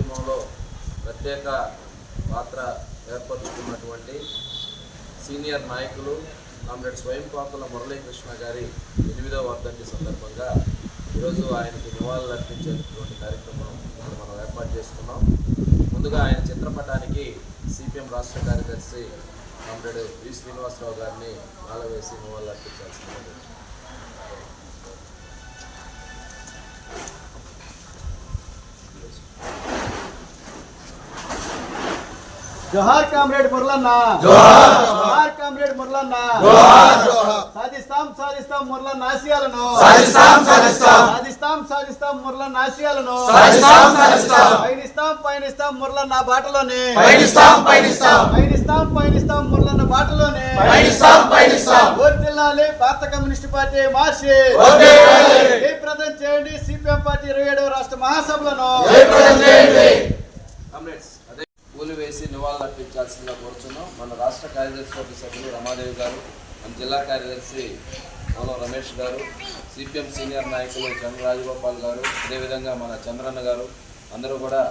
కీలక పాత్ర ఏర్పరుచుకున్నటువంటి సీనియర్ నాయకులు కామ్రేడ్ స్వయం పాకుల మురళీకృష్ణ గారి ఎనిమిదవ వర్ధంతి సందర్భంగా ఈరోజు ఆయనకి నివాళులు అర్పించేటటువంటి కార్యక్రమం ఇక్కడ మనం ఏర్పాటు చేసుకున్నాం. ముందుగా ఆయన చిత్రపటానికి సిపిఎం రాష్ట్ర కార్యదర్శి కామ్రేడ్ వి శ్రీనివాసరావు గారిని మాల వేసి నివాళులు అర్పించాల్సింది జోహార్ కామ్రేడ్ మురళన్న. జోహార్ జోహార్ కామ్రేడ్ మురళన్న. జోహార్ జోహార్. సాధిస్తాం సాధిస్తాం మురళన్న ఆశయాలను. సాధిస్తాం సాధిస్తాం. సాధిస్తాం సాధిస్తాం మురళన్న ఆశయాలను. సాధిస్తాం సాధిస్తాం. పయనిస్తాం పయనిస్తాం మురళన్న బాటలోనే. పయనిస్తాం పయనిస్తాం. పయనిస్తాం పయనిస్తాం మురళన్న బాటలోనే. పయనిస్తాం పయనిస్తాం. వర్ధిల్లాలి భారత కమ్యూనిస్ట్ పార్టీ మార్చి. జయప్రదం చేయండి సిపిఎం పార్టీ ఇరవై ఏడవ రాష్ట్ర మహాసభలను. జయప్రదం చేయండి కామ్రేడ్స్ అదే పూలు వేసి అర్పించాల్సిందిగా కోరుచున్నాం. మన రాష్ట్ర కార్యదర్శి సభ్యులు రమాదేవి గారు మన జిల్లా కార్యదర్శి పోలం రమేష్ గారు సిపిఎం సీనియర్ నాయకులు చంద్ర రాజగోపాల్ గారు అదేవిధంగా మన చంద్రన్న గారు అందరూ కూడా.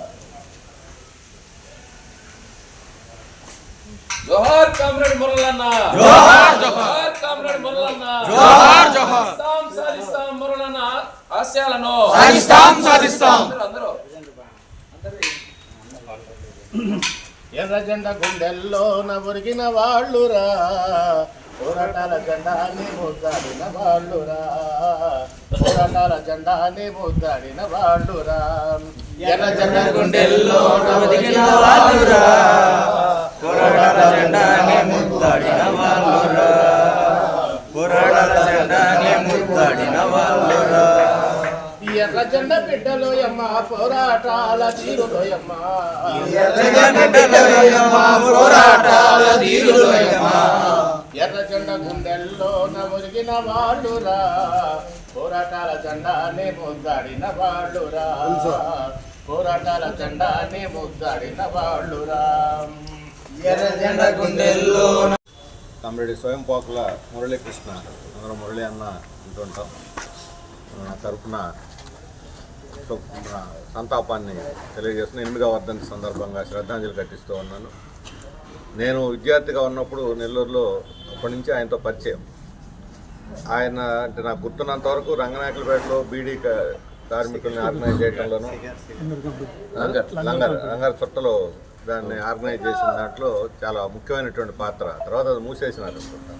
జోహార్ కామ్రేడ్ మురళన్న! జోహార్, జోహార్ కామ్రేడ్ మురళన్న! జోహార్, జోహార్. సాధిస్తాం సాధిస్తాం మురళన్న! ఆశయాలను సాధిస్తాం సాధిస్తాం! ఎర్రజెండ గుండెల్లో నవరిగిన వాళ్ళురా. పోరాటాల జెండాని ముద్దాడిన వాళ్ళురా. పోరాటాల జెండాని ముద్దాడిన వాళ్ళురా. ఎర్రజెండ గుండెల్లో నవరిగిన వాళ్ళురా. ఎర్ర జెండ బిడ్డలోయమ్మ పోరాటాల తీరులోయమ్మ పోరాటాల తీరులోయమ్మ ఎర్ర జెండ గుండెల్లోన ఒరిగిన వాళ్ళురా. పోరాటాల జెండాని ముద్దాడిన వాళ్ళురా. పోరాటాల జెండాని ముద్దాడిన వాళ్ళురా. ఎర్ర జెండ గుండెల్లో కామ్రేడ్ స్వయం పోకుల మురళీకృష్ణ అందరం మురళి అన్న అంటుంటాం నా తరపున సో- నా సంతాపాన్ని తెలియజేస్తున్న ఎనిమిదవ వర్ధంతి సందర్భంగా శ్రద్ధాంజలి ఘటిస్తూ ఉన్నాను. నేను విద్యార్థిగా ఉన్నప్పుడు నెల్లూరులో అప్పటి నుంచి ఆయనతో పరిచయం. ఆయన అంటే నాకు గుర్తున్నంత వరకు రంగనాయకులపేటలో బీడీ కార్మికుల్ని ఆర్గనైజ్ చేయడంలోనూ లంగర్ లంగర్ చుట్టలో దాన్ని ఆర్గనైజ్ చేసిన దాంట్లో చాలా ముఖ్యమైనటువంటి పాత్ర. తర్వాత అది మూసేసినారు అనుకుంటా.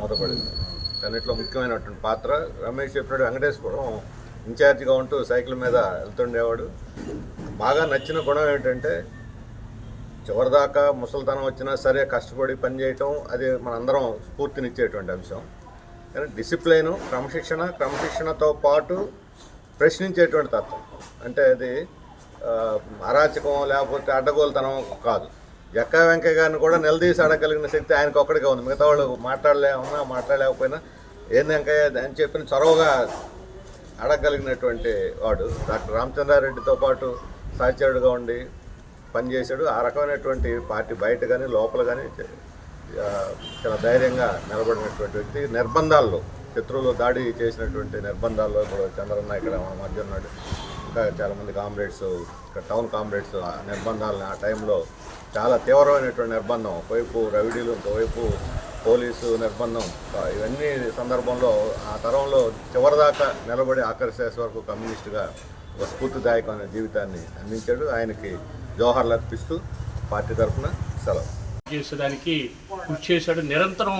మూతపడింది అన్నిట్లో ముఖ్యమైనటువంటి పాత్ర. రమేష్ చెప్పినట్టు వెంకటేశ్వరం ఇన్ఛార్జిగా ఉంటూ సైకిల్ మీద వెళ్తుండేవాడు. బాగా నచ్చిన గుణం ఏంటంటే చివరిదాకా ముసలితనం వచ్చినా సరే కష్టపడి పని చేయటం అది మనందరం స్ఫూర్తినిచ్చేటువంటి అంశం. కానీ డిసిప్లైను క్రమశిక్షణ క్రమశిక్షణతో పాటు ప్రశ్నించేటువంటి తత్వం. అంటే అది అరాచకం లేకపోతే అడ్డగోలుతనం కాదు. ఎక్క వెంకయ్య గారిని కూడా నిలదీసి అడగలిగిన శక్తి ఆయనకు ఒక్కడికే ఉంది. మిగతా వాళ్ళు మాట్లాడలేమన్నా మాట్లాడలేకపోయినా ఏంది వెంకయ్య అని చెప్పిన చొరవగా అడగగలిగినటువంటి వాడు. డాక్టర్ రామచంద్రారెడ్డితో పాటు సహచరుడుగా ఉండి పనిచేశాడు. ఆ రకమైనటువంటి పార్టీ బయట కానీ లోపల కానీ చాలా ధైర్యంగా నిలబడినటువంటి వ్యక్తి. నిర్బంధాల్లో శత్రువులు దాడి చేసినటువంటి నిర్బంధాల్లో ఇప్పుడు చంద్రన్న ఇక్కడ మన మధ్య ఉన్నాడు. ఇంకా చాలామంది కామ్రేడ్స్ ఇక్కడ టౌన్ కామ్రేడ్స్ ఆ నిర్బంధాలని ఆ టైంలో చాలా తీవ్రమైనటువంటి నిర్బంధం. ఒకవైపు రవిడీలు ఇంకోవైపు పోలీసు నిర్బంధం. ఇవన్నీ సందర్భంలో ఆ తరంలో చివరిదాకా నిలబడి ఆకర్షేసే వరకు కమ్యూనిస్టుగా ఒక స్ఫూర్తిదాయకమైన జీవితాన్ని అందించాడు. ఆయనకి జోహర్లు అర్పిస్తూ పార్టీ తరఫున సెలవు. చేసేదానికి కృషి చేశాడు. నిరంతరం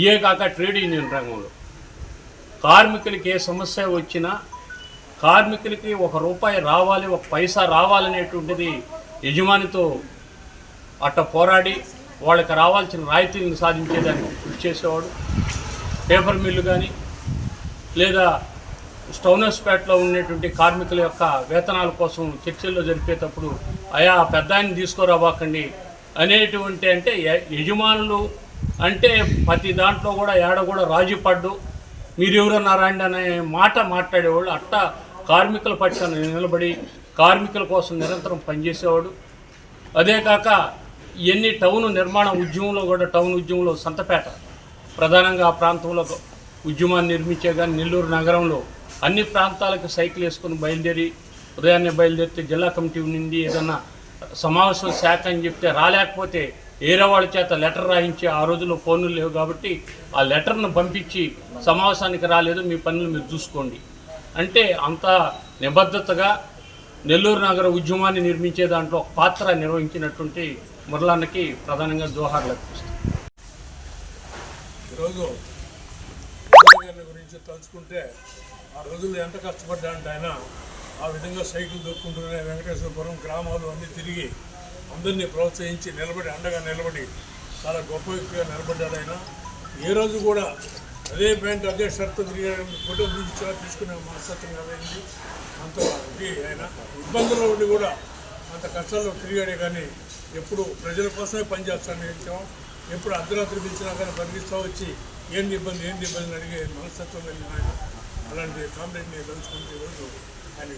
ఇయే కాక ట్రేడ్ యూనియన్ రంగంలో. కార్మికులకి ఏ సమస్య వచ్చినా కార్మికులకి ఒక రూపాయి రావాలి ఒక పైసా రావాలనేటువంటిది యజమానితో అట్ట పోరాడి వాళ్ళకి రావాల్సిన రాయితీలను సాధించేదానికి కృషి చేసేవాడు. పేపర్ మిల్లు కానీ లేదా స్టౌనర్స్పేటలో ఉన్నటువంటి కార్మికుల యొక్క వేతనాల కోసం చర్చల్లో జరిపేటప్పుడు అయా పెద్ద ఆయన తీసుకురాబాకండి అనేటువంటి అంటే యజమానులు అంటే ప్రతి దాంట్లో కూడా ఏడ కూడా రాజీ పడ్డు. మీరు ఎవరన్నారండి అనే మాట మాట్లాడేవాళ్ళు. అట్ట కార్మికుల పక్షాన నిలబడి కార్మికుల కోసం నిరంతరం పనిచేసేవాడు. అదే కాక ఎన్ని టౌన్ నిర్మాణ ఉద్యమంలో కూడా టౌన్ ఉద్యమంలో సంతపేట ప్రధానంగా ఆ ప్రాంతంలో ఉద్యమాన్ని నిర్మించే కానీ నెల్లూరు నగరంలో అన్ని ప్రాంతాలకు సైకిల్ వేసుకొని బయలుదేరి ఉదయాన్నే బయలుదేరితే జిల్లా కమిటీ నుండి ఏదన్నా సమావేశం శాఖ అని చెప్తే రాలేకపోతే వేరే వాళ్ళ చేత లెటర్ రాయించి ఆ రోజుల్లో ఫోన్లు లేవు కాబట్టి ఆ లెటర్ను పంపించి సమావేశానికి రాలేదు. మీ పనులు మీరు చూసుకోండి. అంటే అంత నిబద్ధతగా నెల్లూరు నగర ఉద్యమాన్ని నిర్మించే దాంట్లో ఒక పాత్ర నిర్వహించినటువంటి మురళన్నకి ప్రధానంగా జోహార్లు అర్పిస్తాం. ఈరోజు గురించి తలుచుకుంటే ఆ రోజుల్లో ఎంత కష్టపడ్డాడంటే ఆయన ఆ విధంగా సైకిల్ దొక్కుంటూనే వెంకటేశ్వరపురం గ్రామాలు అన్నీ తిరిగి అందరినీ ప్రోత్సహించి నిలబడి అండగా నిలబడి చాలా గొప్ప వ్యక్తిగా నిలబడ్డాడు ఆయన. ఏ రోజు కూడా అదే ప్యాంట్ అదే షర్ట్ ఫోటో తీసుకునే మనస్తత్వం కదండి అంత ఆయన. ఇబ్బందుల్లో ఉండి కూడా అంత కష్టాల్లో తిరిగాడే కానీ ఎప్పుడు ప్రజల కోసమే పనిచేస్తాను నిత్యం ఎప్పుడు అర్ధరాత్రి పిలిచినా కానీ పరిగిస్తూ వచ్చి ఏంది ఇబ్బంది ఏంది ఇబ్బంది అడిగే మనస్తత్వం కలిగిన ఆయన. అలాంటి కాంప్లైంట్ని కలుసుకుంటే ఈరోజు ఆయన